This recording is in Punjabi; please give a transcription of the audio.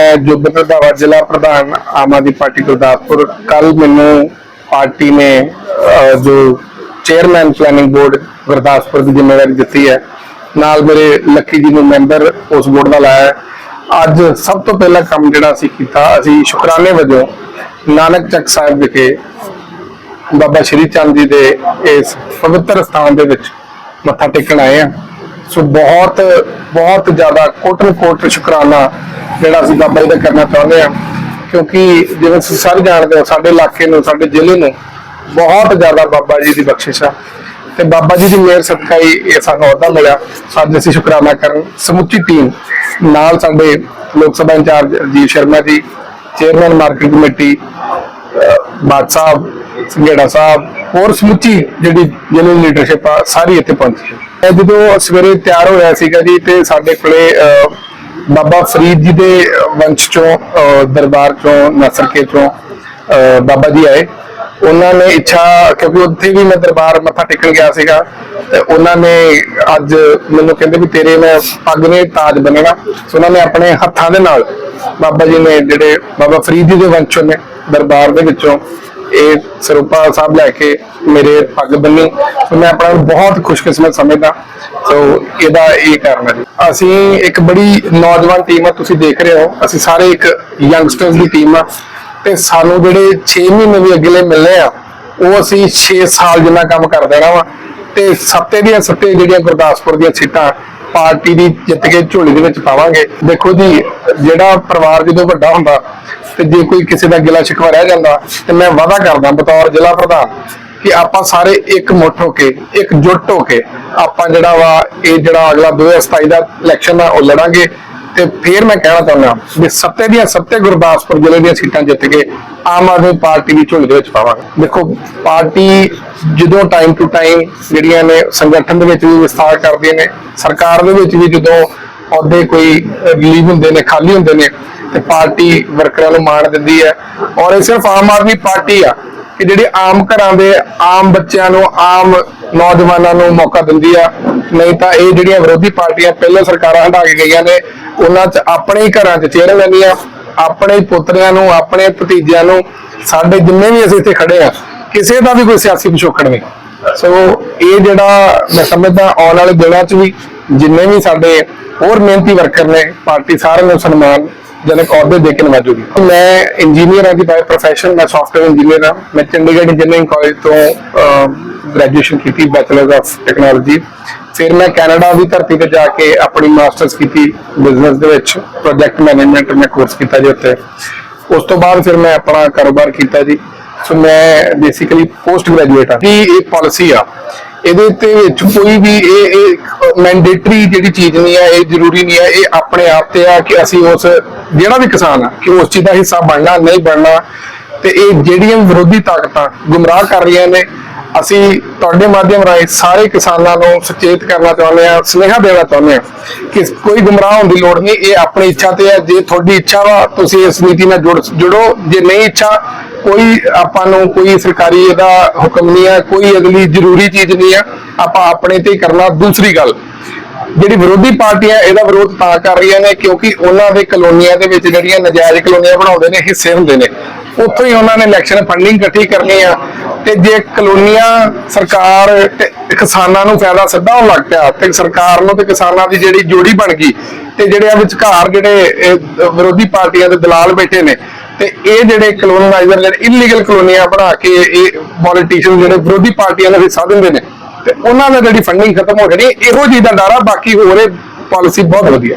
ਮੈਂ ਜੁਬਨ ਰੰਧਾਵਾ ਜ਼ਿਲ੍ਹਾ ਪ੍ਰਧਾਨ ਆਮ ਆਦਮੀ ਪਾਰਟੀ ਗੁਰਦਾਸਪੁਰ। ਕੱਲ ਮੈਨੂੰ ਪਾਰਟੀ ਨੇ ਜੋ ਚੇਅਰਮੈਨ ਪਲੈਨਿੰਗ ਬੋਰਡ ਗੁਰਦਾਸਪੁਰ ਦੀ ਜ਼ਿੰਮੇਵਾਰੀ ਦਿੱਤੀ ਹੈ, ਨਾਲ ਮੇਰੇ ਲੱਕੀ ਜੀ ਨੂੰ ਮੈਂਬਰ ਉਸ ਬੋਰਡ ਦਾ ਲਾਇਆ ਅੱਜ ਸਭ ਤੋਂ ਪਹਿਲਾ ਕੰਮ ਜਿਹੜਾ ਅਸੀਂ ਕੀਤਾ, ਅਸੀਂ ਸ਼ੁਕਰਾਨੇ ਵਜੋਂ ਨਾਨਕ ਚੱਕ ਸਾਹਿਬ ਵਿਖੇ ਬਾਬਾ ਸ਼੍ਰੀ ਚੰਦ ਜੀ ਦੇ ਇਸ ਪਵਿੱਤਰ ਸਥਾਨ ਦੇ ਵਿੱਚ ਮੱਥਾ ਟੇਕਣ ਆਏ ਆ ਸੋ ਬਹੁਤ ਬਹੁਤ ਜ਼ਿਆਦਾ ਕੋਟਨ ਕੋਟ ਸ਼ੁਕਰਾਨਾ ਜਿਹੜਾ ਅਸੀਂ ਬਾਬਾ ਜੀ ਦਾ ਕਰਨਾ ਚਾਹੁੰਦੇ ਆ ਕਿਉਂਕਿ ਜਿਵੇਂ ਤੁਸੀਂ ਸਾਰੇ ਜਾਣਦੇ ਹੋ, ਸਾਡੇ ਇਲਾਕੇ ਨੂੰ, ਸਾਡੇ ਜ਼ਿਲ੍ਹੇ ਨੂੰ ਬਹੁਤ ਜ਼ਿਆਦਾ ਬਾਬਾ ਜੀ ਦੀ ਬਖਸ਼ਿਸ਼ ਆ। ਤੇ ਬਾਬਾ ਜੀ ਦੀ ਮਿਹਰ ਸਦਕਾ ਹੀ ਇਹ ਸਾਨੂੰ ਅਹੁਦਾ ਮਿਲਿਆ। ਅੱਜ ਅਸੀਂ ਸ਼ੁਕਰਾਨਾ ਕਰਨ, ਸਮੁੱਚੀ ਟੀਮ ਨਾਲ ਸਾਡੇ ਲੋਕ ਸਭਾ incharge Rajiv Sharma ji, chairman market committee ਬਾਦ ਸਾਹਿਬ, ਸੰਘੇੜਾ ਸਾਹਿਬ, ਹੋਰ ਸਮੁੱਚੀ ਜਿਹੜੀ ਜ਼ਿਲ੍ਹੇ ਲੀਡਰਸ਼ਿਪ ਆ, ਸਾਰੀ ਇੱਥੇ ਪਹੁੰਚੀ। ਹੈ ਜਦੋਂ ਸਵੇਰੇ ਤਿਆਰ ਹੋਇਆ ਸੀਗਾ ਜੀ, ਤੇ ਸਾਡੇ ਕੋਲੇ ਬਾਬਾ ਫਰੀਦ ਜੀ ਦੇ ਵੰਸ਼ ਚੋਂ ਦਰਬਾਰ ਚੋਂ, ਨਸਰਕੇ ਚੋਂ ਬਾਬਾ ਜੀ ਆਏ। ਉਹਨਾਂ ਨੇ ਇੱਛਾ, ਕਿਉਂਕਿ ਉੱਥੇ ਵੀ ਮੈਂ ਦਰਬਾਰ ਮੱਥਾ ਟੇਕਣ ਗਿਆ ਸੀਗਾ, ਤੇ ਉਹਨਾਂ ਨੇ ਅੱਜ ਮੈਨੂੰ ਕਹਿੰਦੇ ਵੀ ਤੇਰੇ ਮੈਂ ਪੱਗ ਨੇ ਤਾਜ ਬੰਨਣਾ ਸੋ ਉਹਨਾਂ ਨੇ ਆਪਣੇ ਹੱਥਾਂ ਦੇ ਨਾਲ ਬਾਬਾ ਜੀ ਨੇ ਜਿਹੜੇ, ਬਾਬਾ ਫਰੀਦ ਜੀ ਦੇ ਵੰਸ਼ੋਂ ਨੇ, ਦਰਬਾਰ ਦੇ ਵਿੱਚੋਂ ਇਹ ਸਰੂਪਾ ਸਾਹਿਬ ਲੈ ਕੇ ਮੇਰੇ ਪੱਗ ਬੰਨੀ। ਸੋ ਮੈਂ ਆਪਣਾ ਬਹੁਤ ਖੁਸ਼ਕਿਸਮਤ ਸਮਝਦਾ। ਸੋ ਇਹਦਾ ਇਹ ਕਾਰਨ ਹੈ ਅਸੀਂ ਇੱਕ ਬੜੀ ਨੌਜਵਾਨ ਟੀਮ ਆ, ਤੁਸੀਂ ਦੇਖ ਰਹੇ ਹੋ। ਅਸੀਂ ਸਾਰੇ ਇੱਕ ਯੰਗਸਟਰਸ ਦੀ ਟੀਮ ਆ। ਤੇ ਸਾਨੂੰ ਜਿਹੜੇ 6 ਮਹੀਨੇ ਵੀ ਅਗਲੇ ਮਿਲਨੇ ਆ, ਉਹ ਅਸੀਂ 6 ਸਾਲ ਜਿੰਨਾ ਕੰਮ ਕਰ ਦੇਣਾ ਵਾ। ਤੇ ਸੱਤੇ ਦੀਆਂ ਸੱਤੇ ਜਿਹੜੀਆਂ ਗੁਰਦਾਸਪੁਰ ਦੀਆਂ ਸੀਟਾਂ ਪਾਰਟੀ ਦੀ ਜਿੱਤ ਕੇ ਝੋਲੀ ਦੇ ਵਿੱਚ ਪਾਵਾਂਗੇ। ਦੇਖੋ ਜੀ, ਜਿਹੜਾ ਪਰਿਵਾਰ ਜਦੋਂ ਵੱਡਾ ਹੁੰਦਾ ਤੇ ਜੇ ਕੋਈ ਕਿਸੇ ਦਾ ਗਿਲਾ ਸ਼ਿਕਵਾ ਰਹਿ ਜਾਂਦਾ ਤੇ ਮੈਂ ਵਾਅਦਾ ਕਰਦਾ ਬਤੌਰ ਜ਼ਿਲ੍ਹਾ ਪ੍ਰਧਾਨ ਕਿ ਆਪਾਂ ਸਾਰੇ ਇੱਕ ਮੁੱਠ ਹੋ ਕੇ, ਇੱਕ ਜੁੱਟ ਹੋ ਕੇ ਆਪਾਂ ਜਿਹੜਾ ਵਾ, ਇਹ ਜਿਹੜਾ ਅਗਲਾ 2027 ਦਾ ਇਲੈਕਸ਼ਨ ਆ, ਉਹ ਲੜਾਂਗੇ। ਤੇ ਫਿਰ ਮੈਂ ਕਹਿਣਾ ਚਾਹੁੰਦਾ ਵੀ ਸੱਤੇ ਦੀਆਂ ਸੱਤੇ ਗੁਰਦਾਸਪੁਰ ਜ਼ਿਲ੍ਹੇ ਦੀਆਂ ਸੀਟਾਂ ਜਿੱਤ ਕੇ ਆਮ ਆਦਮੀ ਪਾਰਟੀ ਦੀ ਝੋਲੀ ਦੇ ਵਿੱਚ ਪਾਵਾਂਗੇ। ਦੇਖੋ, ਪਾਰਟੀ ਜਦੋਂ ਟਾਈਮ ਟੂ ਟਾਈਮ ਜਿਹੜੀਆਂ ਨੇ ਸੰਗਠਨ ਦੇ ਵਿੱਚ ਵੀ ਵਿਸਥਾਰ ਕਰਦੀਆਂ ਨੇ, ਸਰਕਾਰ ਦੇ ਵਿੱਚ ਵੀ ਜਦੋਂ ਅਹੁਦੇ ਕੋਈ ਰਿਲੀਵ ਹੁੰਦੇ ਨੇ, ਖਾਲੀ ਹੁੰਦੇ ਨੇ, ਤੇ ਪਾਰਟੀ ਵਰਕਰਾਂ ਨੂੰ ਮਾਣ ਦਿੰਦੀ ਹੈ। ਔਰ ਇਹ ਸਿਰਫ ਆਮ ਆਦਮੀ ਪਾਰਟੀ ਆ ਕਿ ਜਿਹੜੇ ਆਮ ਘਰਾਂ ਦੇ ਆਮ ਬੱਚਿਆਂ ਨੂੰ, ਆਮ ਨੌਜਵਾਨਾਂ ਨੂੰ ਮੌਕਾ ਦਿੰਦੀ ਆ। ਨਹੀਂ ਤਾਂ ਇਹ ਜਿਹੜੀਆਂ ਵਿਰੋਧੀ ਪਾਰਟੀਆਂ ਪਹਿਲਾਂ ਸਰਕਾਰਾਂ ਹਟਾ ਕੇ ਗਈਆਂ ਨੇ, ਉਹਨਾਂ 'ਚ ਆਪਣੇ ਹੀ ਘਰਾਂ 'ਚ ਚਿਹਰੇ ਲੈਂਦੀਆਂ, ਆਪਣੇ ਹੀ ਪੁੱਤਰਿਆਂ ਨੂੰ, ਆਪਣੇ ਭਤੀਜਿਆਂ ਨੂੰ, ਸਾਡੇ ਜਿੰਨੇ ਵੀ ਅਸੀਂ ਇੱਥੇ ਖੜੇ ਆ, ਕਿਸੇ ਦਾ ਵੀ ਕੋਈ ਸਿਆਸੀ ਪਿਛੋਕੜ ਨਹੀਂ। ਸੋ ਇਹ ਜਿਹੜਾ ਮੈਂ ਸਮਝਦਾ ਆਉਣ ਵਾਲੇ ਦਿਨਾਂ 'ਚ ਵੀ ਜਿੰਨੇ ਵੀ ਸਾਡੇ ਹੋਰ ਮਿਹਨਤੀ ਵਰਕਰ ਨੇ, ਪਾਰਟੀ ਸਾਰਿਆਂ ਨੂੰ ਸਨਮਾਨ ਜਨਕ ਅਹੁਦੇ ਦੇ ਕੇ ਨਵਾਜੂਗੀ ਮੈਂ ਇੰਜੀਨੀਅਰ ਹਾਂ ਦੀ ਬਾਈ ਪ੍ਰੋਫੈਸ਼ਨ ਮੈਂ ਸੌਫਟਵੇਅਰ ਇੰਜੀਨੀਅਰ ਹਾਂ। ਮੈਂ ਚੰਡੀਗੜ੍ਹ ਇੰਜੀਨੀਅਰਿੰਗ ਕਾਲਜ ਤੋਂ ਗ੍ਰੈਜੂਏਸ਼ਨ ਕੀਤੀ ਬੈਚਲਰ ਆਫ ਟੈਕਨੋਲੋਜੀ ਫਿਰ ਮੈਂ ਕੈਨੇਡਾ ਦੀ ਧਰਤੀ ਤੇ ਜਾ ਕੇ ਆਪਣੀ ਮਾਸਟਰਸ ਕੀਤੀ ਬਿਜ਼ਨਸ ਦੇ ਵਿੱਚ। ਪ੍ਰੋਜੈਕਟ ਮੈਨੇਜਮੈਂਟ ਮੈਂ ਕੋਰਸ ਕੀਤਾ ਜੀ ਉੱਥੇ। ਉਸ ਤੋਂ ਬਾਅਦ ਫਿਰ ਮੈਂ ਆਪਣਾ ਕਾਰੋਬਾਰ ਕੀਤਾ ਜੀ। ਸੋ ਮੈਂ ਬੇਸਿਕਲੀ ਪੋਸਟ ਗ੍ਰੈਜੂਏਟ ਹਾਂ। ਕਿ ਇਹ ਪਾਲਿਸੀ ਆ। ਇਹਦੇ ਤੇ ਵਿੱਚ ਕੋਈ ਵੀ ਇਹ ਇਹ ਮੈਂਡੇਟਰੀ ਜਿਹੜੀ ਚੀਜ਼ ਨਹੀਂ ਆ, ਇਹ ਜ਼ਰੂਰੀ ਨਹੀਂ ਹੈ ਇਹ ਆਪਣੇ ਆਪ ਤੇ ਆ ਕਿ ਅਸੀਂ ਉਸ ਜਿਹੜਾ ਵੀ ਕਿਸਾਨ ਆ, ਕਿ ਉਸ ਚੀਜ਼ ਦਾ ਹਿੱਸਾ ਬਣਨਾ, ਨਹੀਂ ਬਣਨਾ, ਤੇ ਇਹ ਜਿਹੜੀਆਂ ਵਿਰੋਧੀ ਤਾਕਤਾਂ ਗੁੰਮਰਾਹ ਕਰ ਰਹੀਆਂ ਨੇ, ਅਸੀਂ ਤੁਹਾਡੇ ਮਾਧਿਅਮ ਰਾਹੀਂ ਸਾਰੇ ਕਿਸਾਨਾਂ ਨੂੰ ਸੁਚੇਤ ਕਰਨਾ ਚਾਹੁੰਦੇ ਆ ਸੁਨੇਹਾ ਦੇਣਾ ਚਾਹੁੰਦੇ ਆ ਕਿ ਕੋਈ ਗੁੰਮਰਾਹ ਹੋਣ ਦੀ ਲੋੜ ਨਹੀਂ, ਇਹ ਆਪਣੀ ਇੱਛਾ ਤੇ ਹੈ, ਜੇ ਤੁਹਾਡੀ ਇੱਛਾ ਵਾ, ਤੁਸੀਂ ਇਸ ਨੀਤੀ ਨਾਲ ਜੁੜ, ਜੁੜੋ, ਜੇ ਨਹੀਂ ਇੱਛਾ, ਕੋਈ ਆਪਾਂ ਨੂੰ ਕੋਈ ਸਰਕਾਰੀ ਇਹਦਾ ਹੁਕਮ ਨਹੀਂ ਹੈ, ਕੋਈ ਅਗਲੀ ਜ਼ਰੂਰੀ ਚੀਜ਼ ਨਹੀਂ ਹੈ, ਆਪਾਂ ਆਪਣੇ ਤੇ ਕਰਨਾ, ਦੂਸਰੀ ਗੱਲ ਜਿਹੜੀ ਵਿਰੋਧੀ ਪਾਰਟੀਆਂ ਇਹਦਾ ਵਿਰੋਧ ਤਾਂ ਕਰ ਰਹੀਆਂ ਨੇ ਕਿਉਂਕਿ ਉਹਨਾਂ ਦੇ ਕਲੋਨੀਆਂ ਦੇ ਵਿੱਚ ਜਿਹੜੀਆਂ ਨਜਾਇਜ਼ ਕਲੋਨੀਆਂ ਬਣਾਉਂਦੇ ਨੇ ਹਿੱਸੇ ਹੁੰਦੇ ਨੇ। ਉੱਥੋਂ ਹੀ ਉਹਨਾਂ ਨੇ ਇਲੈਕਸ਼ਨ ਫੰਡਿੰਗ ਇਕੱਠੀ ਕਰਨੀ ਆ ਤੇ ਜੇ ਕਲੋਨੀਆਂ ਸਰਕਾਰ ਤੇ ਕਿਸਾਨਾਂ ਨੂੰ ਫਾਇਦਾ ਸਿੱਧਾ ਹੋਣ ਲੱਗ ਪਿਆ ਤੇ ਸਰਕਾਰ ਨੂੰ ਤੇ ਕਿਸਾਨਾਂ ਦੀ ਜਿਹੜੀ ਜੋੜੀ ਬਣ ਗਈ ਤੇ ਜਿਹੜੇ ਆ ਵਿਚਕਾਰ ਜਿਹੜੇ ਵਿਰੋਧੀ ਪਾਰਟੀਆਂ ਦੇ ਦਲਾਲ ਬੈਠੇ ਨੇ ਤੇ ਇਹ ਜਿਹੜੇ ਕਲੋਨਾਈਜ਼ਰ ਜਿਹੜੇ ਇਲੀਗਲ ਕਲੋਨੀਆਂ ਬਣਾ ਕੇ ਇਹ ਪੋਲੀਟੀਸ਼ੀਅਨ ਜਿਹੜੇ ਵਿਰੋਧੀ ਪਾਰਟੀਆਂ ਦਾ ਹਿੱਸਾ ਦਿੰਦੇ ਨੇ। ਤੇ ਉਹਨਾਂ ਦਾ ਜਿਹੜੀ ਫੰਡਿੰਗ ਖਤਮ ਹੋ ਜਾਣੀ, ਇਹੋ ਜਿਹੀ ਦਾ ਡਰ ਆ, ਬਾਕੀ ਹੋਰ ਇਹ ਪਾਲਿਸੀ ਬਹੁਤ ਵਧੀਆ।